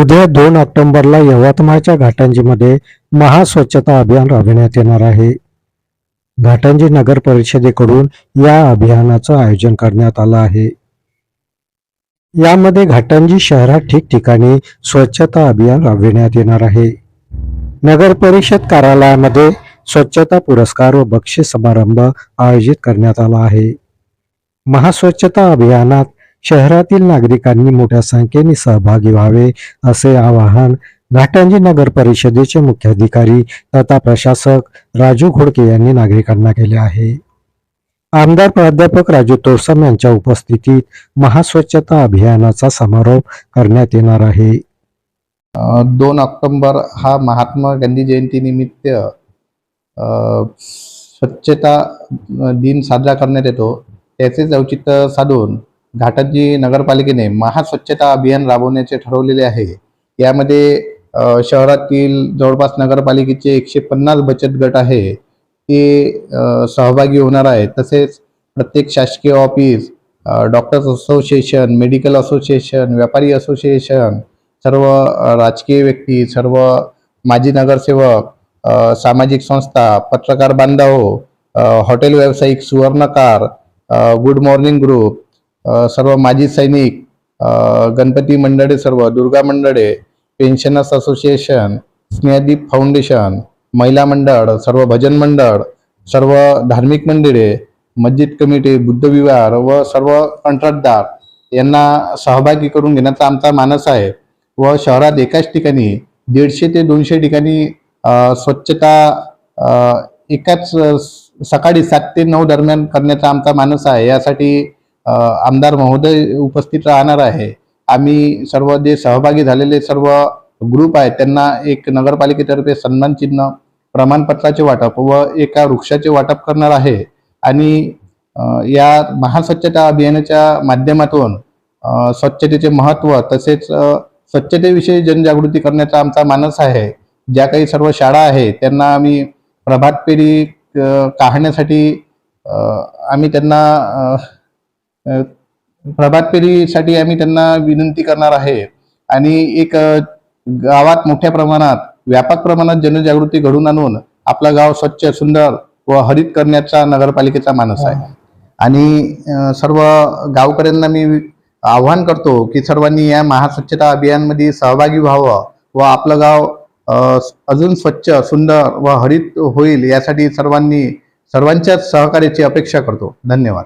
उद्या दोन ऑक्टोबरला यवतमाळच्या घाटंजीमध्ये महास्वच्छता अभियान राबविण्यात येणार आहे. घाटंजी नगर परिषदेकडून या अभियानाचं आयोजन करण्यात आलं आहे. यामध्ये घाटंजी शहरात ठिकठिकाणी स्वच्छता अभियान राबविण्यात येणार आहे. नगर परिषद कार्यालयामध्ये स्वच्छता पुरस्कार व बक्षीस समारंभ आयोजित करण्यात आला आहे. महास्वच्छता अभियानात शहरातील नागरिकांनी मोठ्या संख्येने सहभागी व्हावे असे आवाहन घाटंजी नगर परिषदेचे मुख्याधिकारी तथा प्रशासक राजू घोडके यांनी नागरिकांना केले आहे. आमदार प्राध्यापक राजू तोरसम यांच्या उपस्थितीत महास्वच्छता अभियानाचा समारोप करण्यात येणार आहे. दोन ऑक्टोंबर हा महात्मा गांधी जयंतीनिमित्त निमित्त स्वच्छता दिन साजरा करण्यात येतो. त्याचेच औचित्य साधून घाटंजी नगरपालिकेने महास्वच्छता अभियान राबवण्याचे ठरवलेले आहे. यामध्ये शहरातील जवळपास नगरपालिकेचे एकशे पन्नास बचत गट आहे. ते सहभागी होणार आहे तसेच प्रत्येक शासकीय office doctors association medical association व्यापारी असोसिएशन सर्व राजकीय व्यक्ती सर्व माजी नगरसेवक सामाजिक संस्था पत्रकार बांधव हॉटेल व्यावसायिक सुवर्णकार गुड मॉर्निंग ग्रुप सर्व माजी सैनिक गणपती मंडळे सर्व दुर्गा मंडळे पेन्शनर्स असोसिएशन स्नेहदीप फाउंडेशन महिला मंडळ सर्व भजन मंडळ सर्व धार्मिक मंदिरे मस्जिद कमिटी बुद्ध विवार व सर्व कंत्राटदार यांना सहभागी करून घेण्याचा आमचा मानस आहे व शहरात एकाच ठिकाणी दीडशे ते दोनशे ठिकाणी स्वच्छता एकाच स- सकाळी सात ते नऊ दरम्यान करण्याचा आमचा मानस आहे. यासाठी आमदार महोदय उपस्थित राहणार आहे. आम्ही सर्व जे सहभागी झालेले सर्व ग्रुप आहेत त्यांना एक नगरपालिकेतर्फे सन्मान चिन्ह प्रमाणपत्राचे वाटप व एका वृक्षाचे वाटप करणार आहे. आणि या महास्वच्छता अभियानाच्या माध्यमातून स्वच्छतेचे महत्त्व तसेच स्वच्छतेविषयी जनजागृती करण्याचा आमचा मानस आहे. ज्या काही सर्व शाळा आहेत त्यांना आम्ही प्रभात फेरी काढण्यासाठी आम्ही त्यांना प्रभात फेरीसाठी आम्ही त्यांना विनंती करणार आहे. आणि एक गावात मोठ्या प्रमाणात व्यापक प्रमाणात जनजागृती घडून आणून आपलं गाव स्वच्छ सुंदर व हरित करण्याचा नगरपालिकेचा मानस आहे. आणि सर्व गावकऱ्यांना मी आव्हान करतो की सर्वांनी या महास्वच्छता अभियानमध्ये सहभागी व्हावं व आपलं गाव अजून स्वच्छ सुंदर व हरित होईल यासाठी सर्वांनी सर्वांच्याच सहकार्याची अपेक्षा करतो. धन्यवाद.